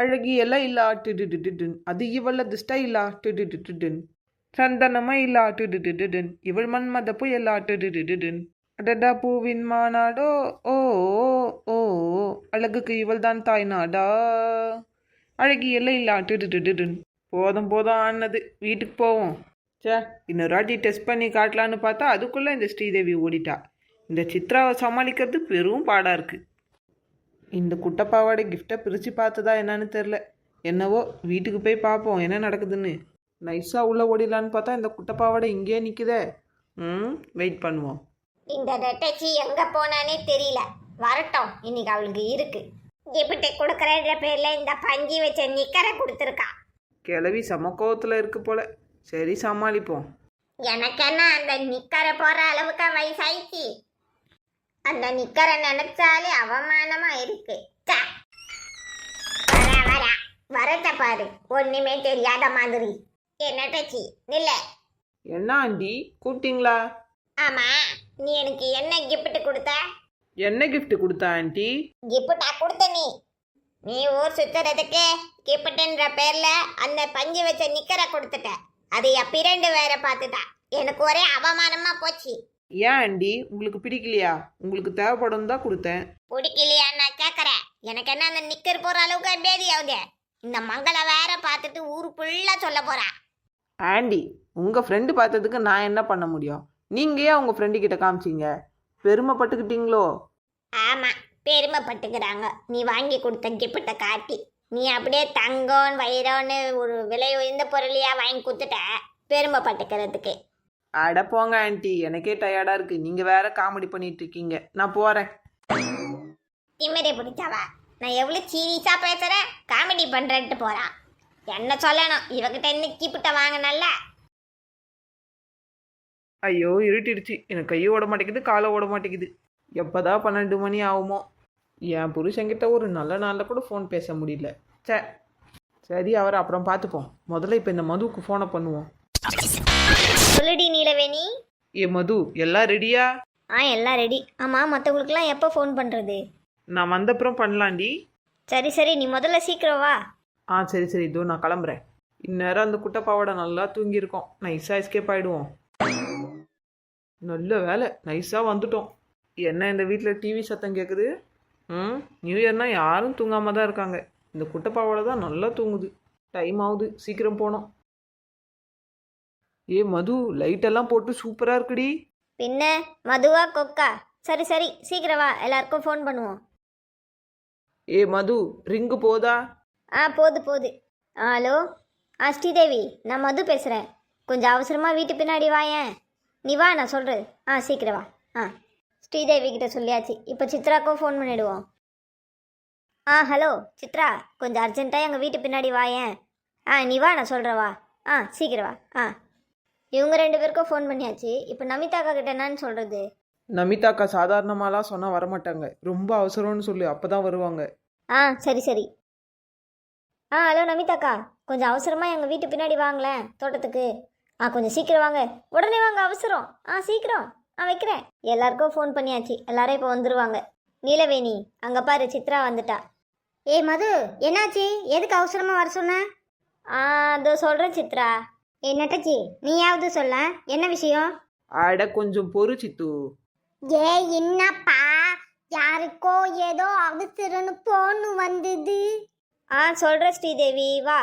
அழகியல்ல இல்லா டிடுடிடுடின் அது இவள் அதிர்ஷ்ட இல்லா டிடுடிடுடின் சந்தனமா இல்லா டிடுடிடுடின் இவள் மன்மதப்பு எல்லா டிடுடிடுடின் அடடா பூவின் மாநாடோ ஓ ஓ அழகுக்கு இவள் தான் தாய் நாடா அழகி எல்லாம் இல்லா டிடுடிடுடின் போதும் போதும் ஆனது வீட்டுக்கு போவோம் சே இன்னொரு வாட்டி டெஸ்ட் பண்ணி காட்டலான்னு பார்த்தா அதுக்குள்ளே இந்த ஸ்ரீதேவி ஓடிட்டா இந்த சித்ராவை சமாளிக்கிறது பெரும் பாடாக இருக்குது இந்த குட்டப்பாவாடை கிஃப்டை பிரித்து பார்த்ததா என்னன்னு தெரில என்னவோ வீட்டுக்கு போய் பார்ப்போம் என்ன நடக்குதுன்னு. நைஸாக உள்ளே ஓடிடலான்னு பார்த்தா இந்த குட்டப்பாவாடை இங்கேயே நிற்குதே ம் வெயிட் பண்ணுவோம். இந்த நெட்டச்சி எங்க போனானே தெரியல. வரட்டும் இன்னைக்கு அவளுக்கு இருக்கு. கிஃப்ட் கொடுக்கறன்ற பேர்ல இந்த பஞ்சி வச்ச நிக்கரை கொடுத்துருக்கா. கிளவி சமக்கோவத்தில் இருக்கு போல. சரி சமாளிப்போம். எனக்கு என்ன அந்த நிக்கரை போற அளவுக்கு வயசாயிடுச்சு அந்த நிக்கரை நினைச்சாலே அவமானமா இருக்கு. வரா, வரா. வரத்த பாரு. ஒண்ணுமே தெரியாத மாதிரி. என்னட்டச்சி நில்ல. என்ன ஆண்டி? கூப்பிட்டீங்களா? ஆமா நீ எனக்கு என்ன கிஃப்ட் கொடுத்த? என்ன gift கொடுத்தா ஆண்டி? கிஃப்டா கொடுத்த நீ. நீ ஊர் சுத்துறதுக்கு கிஃப்ட்ன்ற பேர்ல அந்த பஞ்சு வச்ச நிக்கரை கொடுத்துட்ட. அது என் பிரண்டு வேற பார்த்துட்டா. எனக்கு ஒரே அவமானமா போச்சு. ஏன் ஆண்டி? உங்களுக்கு பிடிக்கலையா? உங்களுக்கு தேவைப்படும் தான் கொடுத்தேன். பிடிக்கலையா நான் கேட்கறேன் எனக்கு என்ன அந்த நிக்கர் போற அளவுக்கு பேதி ஆகுது இந்த மங்களை வேற பார்த்துட்டு ஊரு ஃபுல்லா சொல்ல போறா. ஆண்டி உங்கள் ஃப்ரெண்டு பார்த்ததுக்கு நான் என்ன பண்ண முடியும்? நீங்கள் ஏன் உங்கள் ஃப்ரெண்டு கிட்ட காமிச்சீங்க? பெருமைப்பட்டுக்கிட்டீங்களோ? ஆமா பெருமைப்பட்டுக்கிறாங்க. நீ வாங்கி கொடுத்த கிஃப்ட்டை காட்டி. நீ அப்படியே தங்கம் வைரம்னு ஒரு விலை உயர்ந்த பொருளையா வாங்கி கொடுத்துட்ட. பெருமைப்பட்டுக்கிறதுக்கு. அட போங்க ஆண்டி. எனக்கே டயர்டாக இருக்குது நீங்கள் வேற காமெடி பண்ணிட்டு இருக்கீங்க. நான் போகிறேன் திமிரை பிடிச்சவா? நான் எவ்வளோ சீரியஸா பேசுறேன்? காமெடி பண்றேன்ட்டு போறான் என்ன சொல்லணும்? இவகிட்ட இருந்து கிப்பிட்ட வாங்கினல்ல? ஐயோ இருட்டிடுச்சு. எனக்கு கையை ஓட மாட்டேங்குது காலை ஓட மாட்டேங்குது. எப்போதான் பன்னெண்டு மணி ஆகுமோ? என் புருஷன்கிட்ட ஒரு நல்ல நாளில் கூட ஃபோன் பேச முடியல. சே சரி அவரை அப்புறம் பார்த்துப்போம். முதல்ல இப்போ இந்த மதுவுக்கு ஃபோனை பண்ணுவோம். சொல்லுடி நீலவேணி. ஏ மது எல்லாம் ரெடியா? ஆ எல்லாம் ரெடி. ஆமாம் மற்றவங்களுக்குலாம் எப்போ ஃபோன் பண்ணுறது நான் வந்தப்புறம் பண்ணலாண்டி. சரி சரி நீ முதல்ல சீக்கிரம் வா. ஆ சரி சரி இதோ நான் கிளம்புறேன். இந்நேரம் அந்த குட்டைப்பாவோட நல்லா தூங்கியிருக்கோம். நைஸாக எஸ்கேப் ஆகிடுவோம் நல்ல வேலை நைஸாக வந்துட்டோம். என்ன இந்த வீட்டில் டிவி சத்தம் கேட்குது ம் நியூ இயர்னா யாரும் தூங்காமல் தான் இருக்காங்க. இந்த குட்டைப்பாவோட தான் நல்லா தூங்குது. டைம் ஆகுது சீக்கிரம் போனோம். ஏ மது லைட்டெல்லாம் போட்டு சூப்பராக இருக்குடி. பின்ன மதுவா கொக்கா? சரி சரி சீக்கிரம் வா. எல்லாருக்கும் ஃபோன் பண்ணுவோம். ஏ மது ரிங்கு போதா? ஆ போது போது. ஆ ஹலோ? ஆ ஸ்ரீதேவி நான் மது பேசுகிறேன் கொஞ்சம் அவசரமாக வீட்டு பின்னாடி வாயேன் நீ வா நான் சொல்கிறது ஆ சீக்கிரம் வா. ஆ ஸ்ரீதேவி கிட்ட சொல்லியாச்சு. இப்போ சித்ராக்கும் ஃபோன் பண்ணிடுவோம். ஆ ஹலோ சித்ரா கொஞ்சம் அர்ஜென்ட்டாக எங்கள் வீட்டு பின்னாடி வாயேன் ஆ நீ வா நான் சொல்கிறேன் வா. ஆ சீக்கிரம் வா. ஆ. இவங்க ரெண்டு பேருக்கும் ஃபோன் பண்ணியாச்சு. இப்போ நமிதாக்கா கிட்ட என்னன்னு சொல்கிறது நமிதாக்கா சாதாரணமாலாம் சொன்னால் வரமாட்டாங்க. ரொம்ப அவசரம்னு சொல்லு அப்போ தான் வருவாங்க. ஆ சரி சரி. ஆ ஹலோ நமிதாக்கா கொஞ்சம் அவசரமாக எங்கள் வீட்டு பின்னாடி வாங்களேன் தோட்டத்துக்கு. ஆ கொஞ்சம் சீக்கிரம் வாங்க. உடனே வாங்க அவசரம். ஆ சீக்கிரம். ஆ வைக்கிறேன். எல்லாருக்கும் ஃபோன் பண்ணியாச்சு. எல்லாரும் இப்போ வந்துருவாங்க. நீலவேணி அங்கே பாரு சித்ரா வந்துட்டா. ஏய் மது என்னாச்சு? எதுக்கு அவசரமாக வர சொன்ன? ஆ அதோ சொல்கிறேன் சித்ரா. ஏ நட்டச்சி நீயாவது சொல்ல என்ன விஷயம்? அட கொஞ்சம் பொறு சித்து. ஏ என்னப்பா? யாருக்கோ ஏதோ அவசரம்னு போன்னு வந்தது. ஆ சொல்ற ஸ்ரீதேவி வா.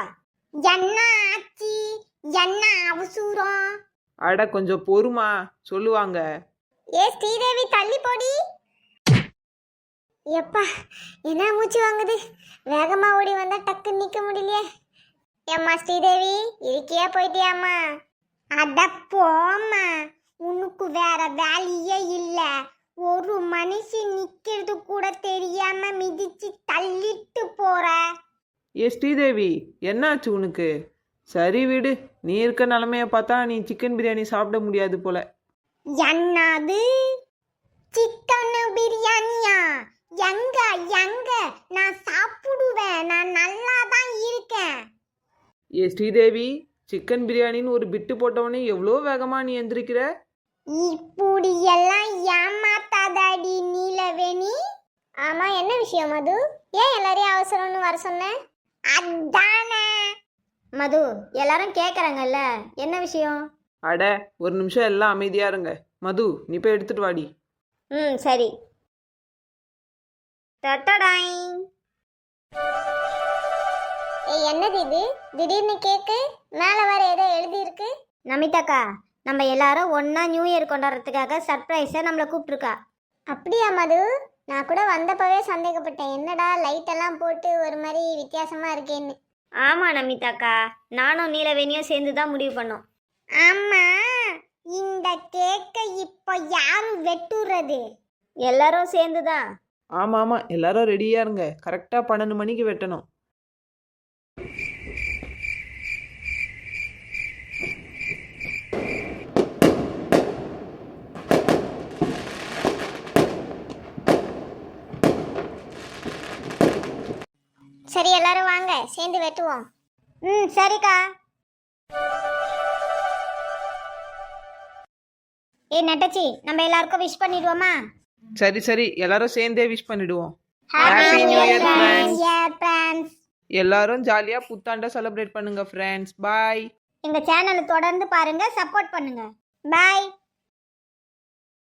என்ன ஆச்சு? என்ன அவசரம்? அட கொஞ்சம் பொறுமா சொல்லுவாங்க. ஏ ஸ்ரீதேவி தள்ளி போடி. எப்பா என்ன மூச்சு வாங்குது? வேகமா ஓடி வந்தா டக்குன்னு நிக்க முடியலையே. ஏம்மா ஸ்ரீதேவி? இருக்கியா போயிட்டியாம்மா? அட போம்மா உனக்கு வேற வேலையே இல்ல. ஒரு மனுஷன் நிக்கிறது கூட தெரியாம மிதிச்சு தள்ளிட்டு போற. ஏ ஸ்ரீதேவி என்னாச்சு உனக்கு? சரி விடு நீ இருக்க நிலமைய பார்த்தா நீ சிக்கன் பிரியாணி சாப்பிட முடியாது போல. என்னது? சிக்கன் பிரியாணியா? எங்க எங்க? நான் சாப்பிடுவேன் நான் நல்லா தான் இருக்கேன். ஏ ஸ்ரீதேவி சிக்கன் பிரியாணின்னு ஒரு பிட்டு போட்டவனே எவ்வளோ வேகமாக நீ எந்திரிக்கிற? இப்படி எல்லாம் ஏமாத்தாதாடி நீலவேணி. ஆமா என்ன விஷயம் அது ஏன் எல்லாரையும் அவசரம்னு வர அதானே. மது எல்லாரும் கேட்குறாங்கல்ல என்ன விஷயம்? அட ஒரு நிமிஷம் எல்லாம் அமைதியா இருங்க. மது நீ போய் எடுத்துட்டு வாடி. ம் சரி. டொட்டடாய். என்னது இது? திடீர்னு கேக்கு? மேலே வர ஏதோ எழுதியிருக்கு. நமிதாக்கா நம்ம எல்லாரும் ஒண்ணா நியூ இயர் கொண்டாடுறதுக்காக சர்ப்ரைஸை நம்மளை கூப்பிட்டுருக்கா. அப்படியா மது? நான் கூட வந்தப்பவே சந்தேகப்பட்டேன். என்னடா லைட் எல்லாம் போட்டு ஒரு மாதிரி வித்தியாசமா இருக்கேன்னு. ஆமா நமிதாக்கா. நானும் நீலவேணியும் சேர்ந்து தான் முடிவு பண்ணோம். ஆமா இந்த கேக்கை இப்போ யாரு வெட்டுறது? எல்லாரும் சேர்ந்து தான் ஆமா ஆமா. எல்லாரும் ரெடியா இருங்க. கரெக்டா பன்னெண்டு மணிக்கு வெட்டணும். சரி எல்லாரும் வாங்க. சேர்ந்து வெட்டுவோம். ம் சரிக்கா. ஏ நட்டச்சி நம்ம எல்லாருக்கும் விஷ் பண்ணிடுவோமா? சரி சரி. எல்லாரும் சேர்ந்தே விஷ் பண்ணிடுவோம். New Year, friends. Year, friends. எல்லாரும் ஜாலியா புத்தாண்டை செலிப்ரேட் பண்ணுங்க ஃப்ரெண்ட்ஸ் பாய் எங்க சேனலை தொடர்ந்து பாருங்க சப்போர்ட் பண்ணுங்க. பாய்